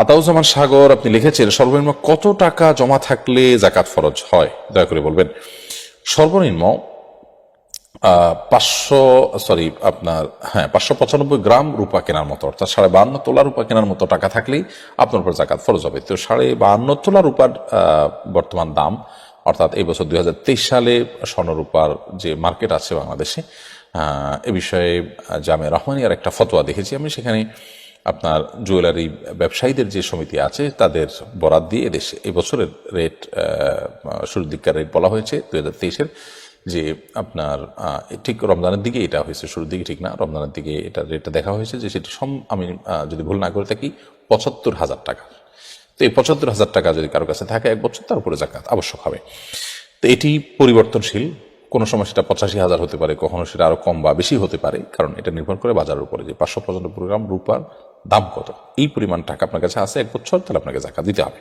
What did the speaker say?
আতাউজ্জামান সাগর, আপনি লিখেছেন, সর্বনিম্ন কত টাকা জমা থাকলে জাকাত ফরজ হয়? দয়া করে বলবেন। সর্বনিম্ন পাঁচশো, সরি, আপনার হ্যাঁ পাঁচশো পঁচানব্বই গ্রাম রূপা কেনার মতো, অর্থাৎ সাড়ে বাহান্ন তোলা রূপা কেনার মতো টাকা থাকলেই আপনার উপর জাকাত ফরজ হবে। তো সাড়ে বাহান্ন তোলা রূপার বর্তমান দাম, অর্থাৎ এই বছর দুই হাজার তেইশ সালে স্বর্ণরূপার যে মার্কেট আছে বাংলাদেশে এ বিষয়ে জামে রহমানিয়ার একটা ফতোয়া দেখেছি। আমি সেখানে আপনার জুয়েলারি ব্যবসায়ীদের যে সমিতি আছে, তাদের বরাদ দিয়ে এদেশে এই বছরের রেট শুরুর দিককার রেট বলা হয়েছে দুই হাজার তেইশের, যে আপনার ঠিক রমজানের দিকে এটা হয়েছে, শুরুর দিকে ঠিক না, রমজানের দিকে এটা রেটটা দেখা হয়েছে যে সেটি সম, আমি যদি ভুল না করে থাকি, পঁচাত্তর হাজার টাকা। তো এই পঁচাত্তর হাজার টাকা যদি কারও কাছে থাকে এক বছর, তার উপরে জাকাত আবশ্যক হবে। তো এটি পরিবর্তনশীল, কোনো সময় সেটা পঁচাশি হাজার হতে পারে, কখনো সেটা আরও কম বা বেশি হতে পারে, কারণ এটা নির্ভর করে বাজারের উপরে যে পাঁচশো পঁচানব্বই গ্রাম রূপার দাম কত? এই পরিমাণ টাকা আপনার কাছে আছে, এক বছর তাহলে আপনাকে জাকাত দিতে হবে।